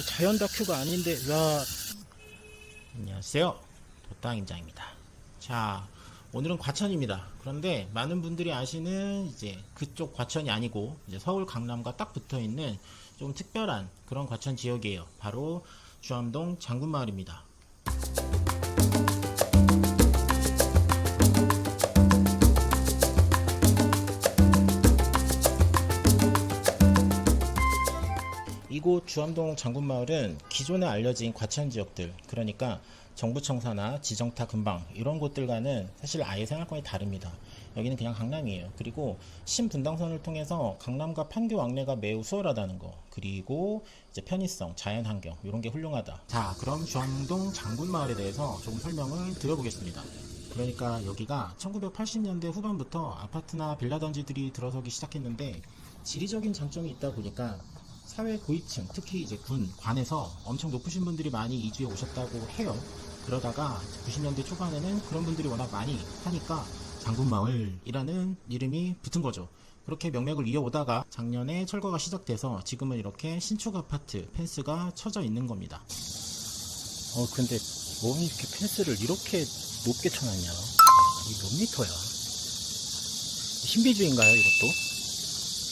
이게 자연 다큐가 아닌데 와 안녕하세요. 도땅임장입니다. 자, 오늘은 과천입니다. 그런데 많은 분들이 아시는 이제 그쪽 과천이 아니고 이제 서울 강남과 딱 붙어 있는 좀 특별한 그런 과천 지역이에요. 바로 주암동 장군마을입니다. 이곳 주암동 장군마을은 기존에 알려진 과천 지역들, 그러니까 정부청사나 지정타 근방 이런 곳들과는 사실 아예 생활권이 다릅니다. 여기는 그냥 강남이에요. 그리고 신분당선을 통해서 강남과 판교 왕래가 매우 수월하다는 거. 그리고 이제 편의성, 자연 환경 이런 게 훌륭하다. 자, 그럼 주암동 장군마을에 대해서 조금 설명을 드려보겠습니다. 그러니까 여기가 1980년대 후반부터 아파트나 빌라 단지들이 들어서기 시작했는데 지리적인 장점이 있다 보니까 사회 고위층, 특히 이제 군, 관에서 엄청 높으신 분들이 많이 이주해 오셨다고 해요. 그러다가 90년대 초반에는 그런 분들이 워낙 많이 사니까 장군마을이라는 이름이 붙은 거죠. 그렇게 명맥을 이어오다가 작년에 철거가 시작돼서 지금은 이렇게 신축 아파트 펜스가 쳐져 있는 겁니다. 어 근데 뭐 이렇게 펜스를 이렇게 높게 쳐놨냐 이게 몇 미터야 신비주의인가요 이것도?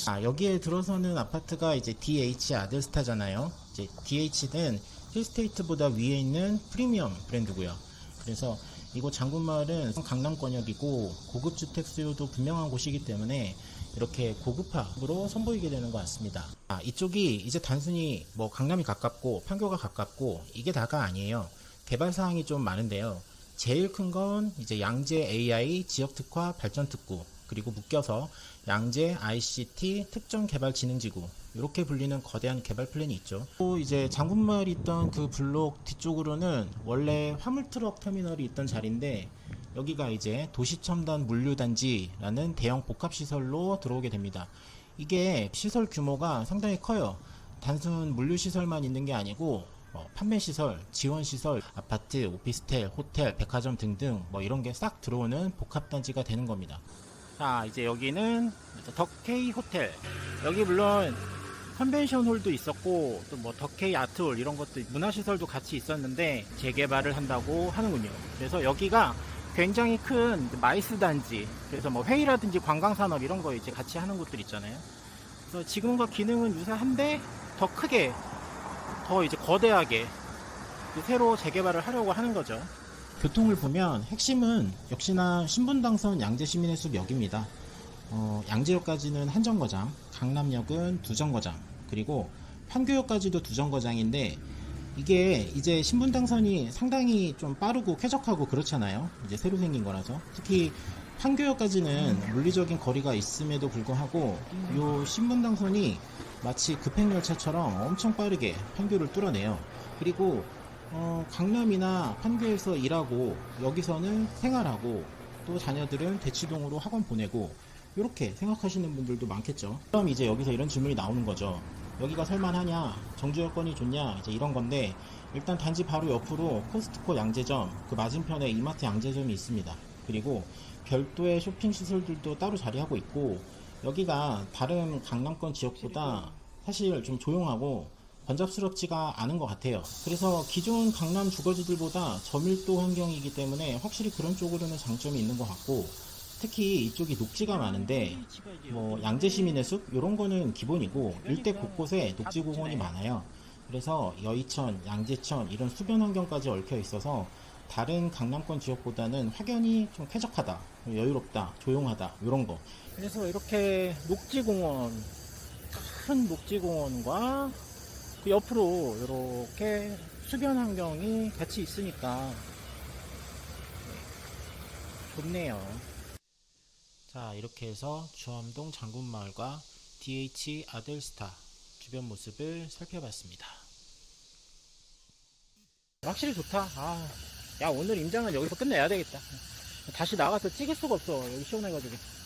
아, 여기에 들어서는 아파트가 이제 DH 아들스타잖아요. 이제 DH는 힐스테이트보다 위에 있는 프리미엄 브랜드고요. 그래서 이곳 장군마을은 강남 권역이고 고급 주택 수요도 분명한 곳이기 때문에 이렇게 고급화로 선보이게 되는 것 같습니다. 아, 이쪽이 이제 단순히 뭐 강남이 가깝고 판교가 가깝고 이게 다가 아니에요. 개발 사항이 좀 많은데요. 제일 큰 건 이제 양재 AI 지역 특화 발전 특구 그리고 묶여서 양재 ICT 특정 개발 진흥지구 이렇게 불리는 거대한 개발 플랜이 있죠. 또 이제 장군마을 있던 그 블록 뒤쪽으로는 원래 화물 트럭 터미널이 있던 자리인데 여기가 이제 도시첨단 물류단지라는 대형 복합 시설로 들어오게 됩니다. 이게 시설 규모가 상당히 커요. 단순 물류 시설만 있는 게 아니고 어, 판매 시설, 지원 시설, 아파트, 오피스텔, 호텔, 백화점 등등 뭐 이런 게 싹 들어오는 복합 단지가 되는 겁니다. 자, 이제 여기는 덕케이 호텔. 여기 물론 컨벤션 홀도 있었고 또 뭐 덕케이 아트홀 이런 것도 문화시설도 같이 있었는데 재개발을 한다고 하는군요. 그래서 여기가 굉장히 큰 마이스 단지. 그래서 뭐 회의라든지 관광산업 이런 거 이제 같이 하는 곳들 있잖아요. 그래서 지금과 기능은 유사한데 더 크게 더 이제 거대하게 새로 재개발을 하려고 하는 거죠. 교통을 보면 핵심은 역시나 신분당선 양재시민의 숲 역입니다. 어, 양재역까지는 한 정거장, 강남역은 두 정거장, 그리고 판교역까지도 두 정거장인데 이게 이제 신분당선이 상당히 좀 빠르고 쾌적하고 그렇잖아요. 이제 새로 생긴 거라서 특히 판교역까지는 물리적인 거리가 있음에도 불구하고 요 신분당선이 마치 급행열차처럼 엄청 빠르게 판교를 뚫어내요. 그리고 어, 강남이나 판교에서 일하고 여기서는 생활하고 또 자녀들은 대치동으로 학원 보내고 이렇게 생각하시는 분들도 많겠죠. 그럼 이제 여기서 이런 질문이 나오는 거죠. 여기가 살만하냐, 정주 여건이 좋냐, 이제 이런 건데 일단 단지 바로 옆으로 코스트코 양재점, 그 맞은편에 이마트 양재점이 있습니다. 그리고 별도의 쇼핑 시설들도 따로 자리하고 있고 여기가 다른 강남권 지역보다 사실 좀 조용하고 번잡스럽지가 않은 것 같아요. 그래서 기존 강남 주거지들보다 저밀도 환경이기 때문에 확실히 그런 쪽으로는 장점이 있는 것 같고 특히 이쪽이 녹지가 많은데 뭐 양재 시민의 숲 이런 거는 기본이고 일대 곳곳에 녹지 공원이 많아요. 그래서 여의천, 양재천 이런 수변 환경까지 얽혀 있어서 다른 강남권 지역보다는 확연히 좀 쾌적하다, 여유롭다, 조용하다 이런 거. 그래서 이렇게 녹지공원 큰 녹지공원과 그 옆으로 이렇게 수변 환경이 같이 있으니까 좋네요. 자, 이렇게 해서 주암동 장군마을과 DH 아들스타 주변 모습을 살펴봤습니다. 확실히 좋다. 아, 야 오늘 임장은 여기서 끝내야 되겠다. 다시 나가서 찍을 수가 없어. 여기 시원해가지고.